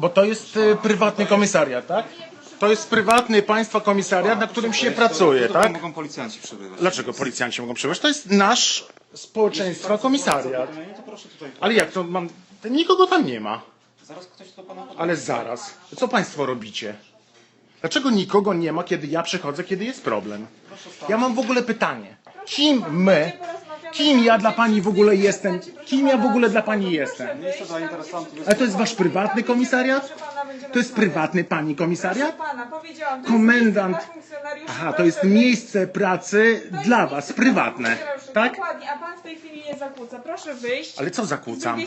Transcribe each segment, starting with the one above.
Bo to jest y, prywatny komisariat, tak? To jest prywatny państwa komisariat, na którym się pracuje, Tutaj tak? mogą policjanci przebywać. Dlaczego policjanci mogą przybywać? To jest nasz społeczeństwa komisariat. No to proszę tutaj. Ale jak to mam... Nikogo tam nie ma. Zaraz ktoś do pana poda. Ale zaraz. Co państwo robicie? Dlaczego nikogo nie ma, kiedy ja przychodzę, kiedy jest problem? Ja mam w ogóle pytanie. Kim my, kim ja dla pani w ogóle jestem? Kim ja w ogóle dla pani jestem? Ale to jest wasz prywatny komisariat? To jest prywatny pani komisariat? Komendant. Aha, to jest miejsce pracy dla was, prywatne. Tak? Dokładnie, a pan w tej chwili nie zakłóca. Proszę wyjść. Ale co zakłócam?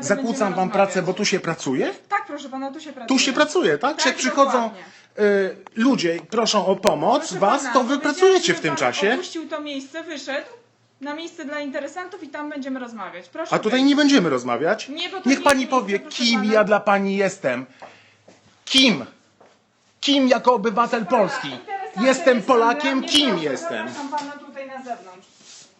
Zakłócam wam pracę, bo tu się pracuje? Tak, proszę pana, tu się pracuje. Tu się pracuje, tak? Czy jak przychodzą y, ludzie i proszą o pomoc Proszę was, pana, to wy pracujecie w tym pan czasie? Opuścił to miejsce, wyszedł na miejsce dla interesantów i tam będziemy rozmawiać. Proszę A tutaj nie będziemy rozmawiać? Nie, bo to Niech nie pani jest powie, miejsce, proszę kim pana. ja dla pani jestem. Kim? Kim jako obywatel Pana, Polski? Jestem jest Polakiem, kim proszę, jestem? Zapraszam pana tutaj na zewnątrz.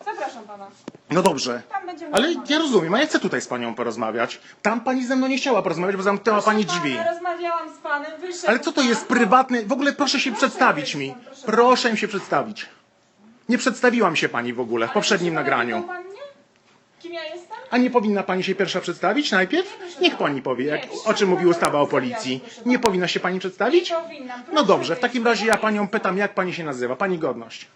Zapraszam pana. No dobrze. Tam będziemy Ale rozmawiać. ja rozumiem, a ja chcę tutaj z panią porozmawiać. Tam pani ze mną nie chciała porozmawiać, bo zamknęła pani Proszę drzwi. Pana, rozmawiałam z panem, wyszedł Ale co to pan. jest prywatny... W ogóle proszę się przedstawić mi. Proszę mi się przedstawić. Nie przedstawiłam się pani w ogóle w poprzednim nagraniu. pytał pan mnie? Kim ja jestem? A nie powinna pani się pierwsza przedstawić najpierw? Niech pani powie, jak, o czym mówi ustawa o policji. Nie powinna się pani przedstawić? Nie powinnam. No dobrze, w takim razie ja panią pytam, jak pani się nazywa? Pani godność.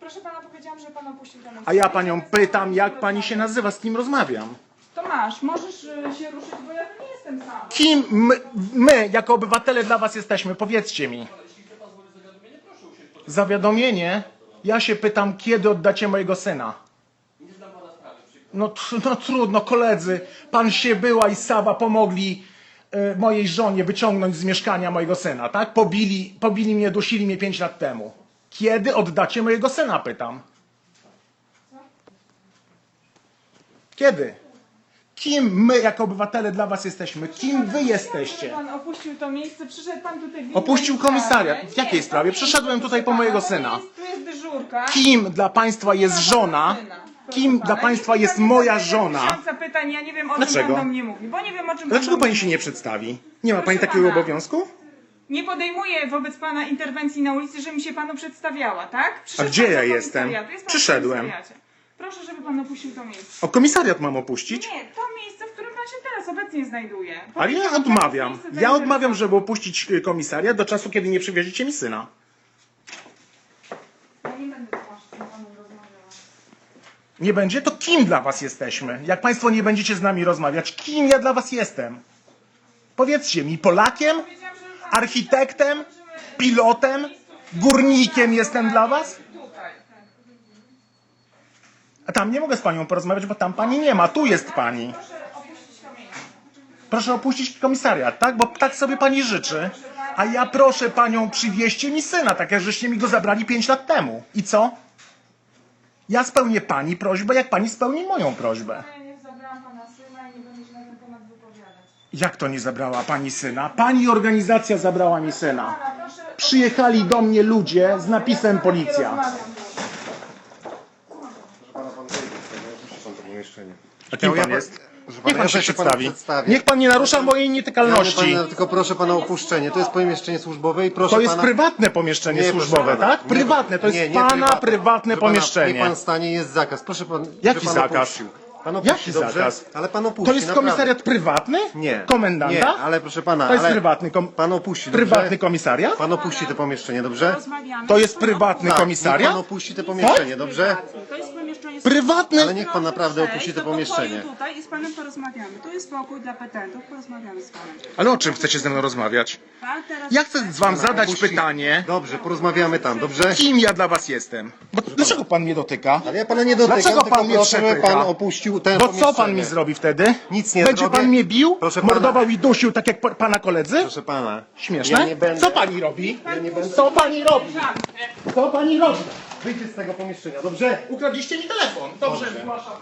Proszę pana, powiedziałam, że pan opuścił miejsce. A ja panią pytam, jak pani się nazywa, z kim rozmawiam. To masz, możesz y, się ruszyć, bo ja nie jestem sama. Kim my, my jako obywatele dla was jesteśmy? Powiedzcie mi. Zawiadomienie? Ja się pytam, kiedy oddacie mojego syna? No, no trudno, koledzy. Pan się była i Sawa pomogli e, mojej żonie wyciągnąć z mieszkania mojego syna, tak? Pobili, pobili mnie, dusili mnie pięć lat temu. Kiedy oddacie mojego syna, pytam. Kiedy? Kim my jako obywatele dla was jesteśmy? Kim wy jesteście? Pan opuścił to miejsce, przyszedł pan tutaj Opuścił komisariat. W jakiej sprawie? Przyszedłem tutaj po mojego syna. Dyżurka. Kim dla państwa jest żona? Kim dla państwa jest moja żona? Tysiąca pytań, ja nie wiem o Dlaczego? czym pan do mnie mówi, bo nie wiem o czym Dlaczego pan do pani się nie przedstawi? Nie ma Proszę pani takiego pana. obowiązku? Nie podejmuję wobec pana interwencji na ulicy, żebym się panu przedstawiała, tak? Przyszedł A gdzie pan ja do jestem? komisariatu. Jest pan w Przyszedłem. komisariacie. Proszę, żeby pan opuścił to miejsce. O komisariat mam opuścić? Nie, to miejsce, w którym pan się teraz obecnie znajduje. Ale ja odmawiam. miejsce Ja odmawiam, żeby opuścić y, komisariat do czasu, kiedy nie przywieziecie mi syna. Ja nie będę tłumaczyć, z panem rozmawiała. Nie będzie? To kim dla was jesteśmy? Jak państwo nie będziecie z nami rozmawiać, kim ja dla was jestem? Powiedzcie mi, Polakiem? Architektem? Pilotem? Górnikiem jestem dla was? A tam nie mogę z panią porozmawiać, bo tam pani nie ma. Tu jest pani. Proszę opuścić komisariat, tak? Bo tak sobie pani życzy. A ja proszę panią, przywieźcie mi syna, tak jak żeście mi go zabrali 5 lat temu. I co? Ja spełnię pani prośbę, jak pani spełni moją prośbę. Ja nie zabrałam pana syna i nie będę się na ten temat wypowiadać. Jak to nie zabrała pani syna? Pani organizacja zabrała mi syna. Pana, proszę... Przyjechali do mnie ludzie z napisem Nie policja. rozmawiam. Pana pan wyjdzie to pomieszczenie. A kim Ja- pan ja- jest? Proszę pana, Niech pan ja się panu przedstawi. przedstawię. Niech pan nie narusza mojej Ja nietykalności. pana, tylko proszę pana o opuszczenie. To jest pomieszczenie służbowe i proszę To jest pana... prywatne pomieszczenie Nie, proszę służbowe, pana, tak? nie, Prywatne, to jest nie, nie pana prywatne Proszę pana, pomieszczenie. Nie pan stanie, jest zakaz. Proszę pan, Jaki żeby pan zakaz? Opuścił. Pan opuści, Jaki dobrze? zakaz? Ale pan opuści, To jest naprawdę. komisariat prywatny? Nie. Komendanta? Nie, ale proszę pana, To jest ale prywatny kom... pan opuści, dobrze? Prywatny komisariat? Pan opuści to pomieszczenie, dobrze? Rozmawiamy. To jest prywatny Tak, niech komisariat? pan opuści to pomieszczenie, dobrze? To jest pomieszczenie Prywatny? Ale niech pan naprawdę Proszę opuści to do pomieszczenie. pokoju Tutaj i z panem porozmawiamy. Tu jest pokój dla petentów, porozmawiamy z panem. Ale o czym chcecie ze mną rozmawiać? Pan teraz... Ja chcę wam zadać Opuści. pytanie, Dobrze, porozmawiamy tam, dobrze? kim ja dla was jestem? Bo dlaczego pan mnie dotyka? Ale ja pana nie dotykam, Dlaczego tylko pan mnie proszę, żeby przepycha? pan opuścił ten Bo co pan pomieszczenie. mi zrobi wtedy? Nic nie Będzie zrobię. pan mnie bił? Proszę pana. Mordował i dusił, tak jak pa- pana koledzy? Proszę pana. Śmieszne? Ja nie będę. Co pani robi? Ja nie będę. Co pani robi? Co pani robi? Wyjdźcie z tego pomieszczenia, dobrze? Ukradziliście mi telefon. Dobrze, zgłaszam.